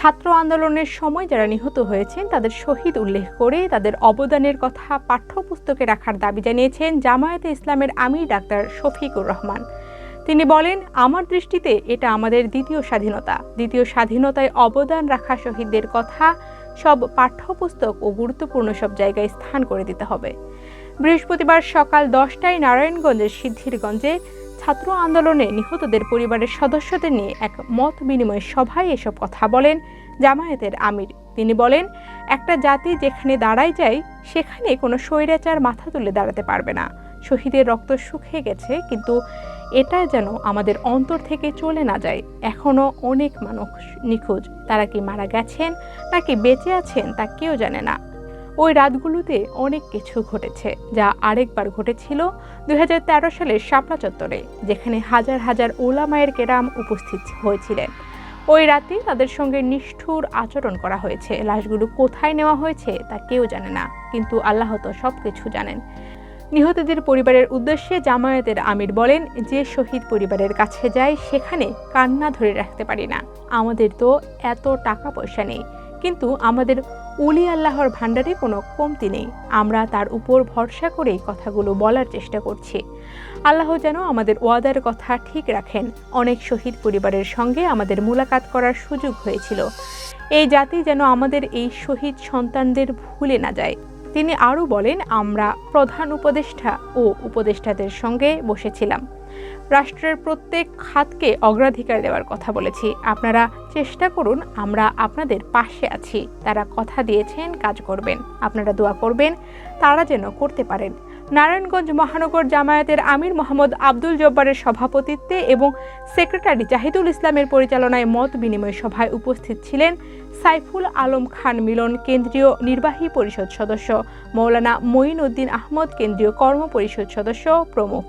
ছাত্র আন্দোলনের সময় যারা নিহত হয়েছেন, তাদের শহীদ উল্লেখ করে তাদের অবদানের কথা পাঠ্যপুস্তকে রাখার দাবি জানিয়েছেন জামায়াতে ইসলামের আমির ডাক্তার শফিকুর রহমান। তিনি বলেন, আমার দৃষ্টিতে এটা আমাদের দ্বিতীয় স্বাধীনতা। দ্বিতীয় স্বাধীনতায় অবদান রাখা শহীদদের কথা সব পাঠ্যপুস্তক ও গুরুত্বপূর্ণ সব জায়গায় স্থান করে দিতে হবে। বৃহস্পতিবার সকাল দশটায় নারায়ণগঞ্জের সিদ্ধিরগঞ্জে ছাত্র আন্দোলনে নিহতদের পরিবারের সদস্যদের নিয়ে এক মত বিনিময় সভায় এসব কথা বলেন জামায়াতের আমির। তিনি বলেন, একটা জাতি যেখানে দাঁড়ায় যায়, সেখানে কোনো স্বৈরাচার মাথা তুলে দাঁড়াতে পারবে না। শহীদের রক্ত শুকিয়ে গেছে, কিন্তু এটা যেন আমাদের অন্তর থেকে চলে না যায়। এখনও অনেক মানুষ নিখোঁজ। তারা কি মারা গেছেন, নাকি বেঁচে আছেন, তা কেউ জানে না। ওই রাতগুলোতে অনেক কিছু ঘটেছে, যা আরেকবার ঘটেছিল দু হাজার তেরো সালের শাপলা চত্বরে, যেখানে হাজার হাজার ওলামায়ের কেরাম উপস্থিত হয়েছিলেন। ওই রাতে তাদের সঙ্গে নিষ্ঠুর আচরণ করা হয়েছে। লাশগুলো কোথায় নেওয়া হয়েছে তা কেউ জানে না, কিন্তু আল্লাহ তো সব কিছু জানেন। নিহতদের পরিবারের উদ্দেশ্যে জামায়াতের আমির বলেন, যে শহীদ পরিবারের কাছে যায়, সেখানে কান্না ধরে রাখতে পারি না। আমাদের তো এত টাকা পয়সা নেই, কিন্তু আমাদের উলি আল্লাহর ভাণ্ডারে কোনো কমতি নেই। আমরা তার উপর ভরসা করেই কথাগুলো বলার চেষ্টা করছি। আল্লাহ যেন আমাদের ওয়াদার কথা ঠিক রাখেন। অনেক শহীদ পরিবারের সঙ্গে আমাদের মোলাকাত করার সুযোগ হয়েছিল। এই জাতি যেন আমাদের এই শহীদ সন্তানদের ভুলে না যায়। তিনি আরও বলেন, আমরা প্রধান উপদেষ্টা ও উপদেষ্টাদের সঙ্গে বসেছিলাম। রাষ্ট্রের প্রত্যেক খাতকে অগ্রাধিকার দেওয়ার কথা বলেছি। আপনারা চেষ্টা করুন, আমরা আপনাদের পাশে আছি। তারা কথা দিয়েছেন, কাজ করবেন। আপনারা দোয়া করবেন, তারা যেন করতে পারেন। নারায়ণগঞ্জ মহানগর জামায়াতের আমির মোহাম্মদ আব্দুল জব্বারের সভাপতিত্বে এবং সেক্রেটারি জাহিদুল ইসলামের পরিচালনায় মত বিনিময় সভায় উপস্থিত ছিলেন সাইফুল আলম খান মিলন কেন্দ্রীয় নির্বাহী পরিষদ সদস্য, মৌলানা মঈন উদ্দিন আহমদ কেন্দ্রীয় কর্ম পরিষদ সদস্য প্রমুখ।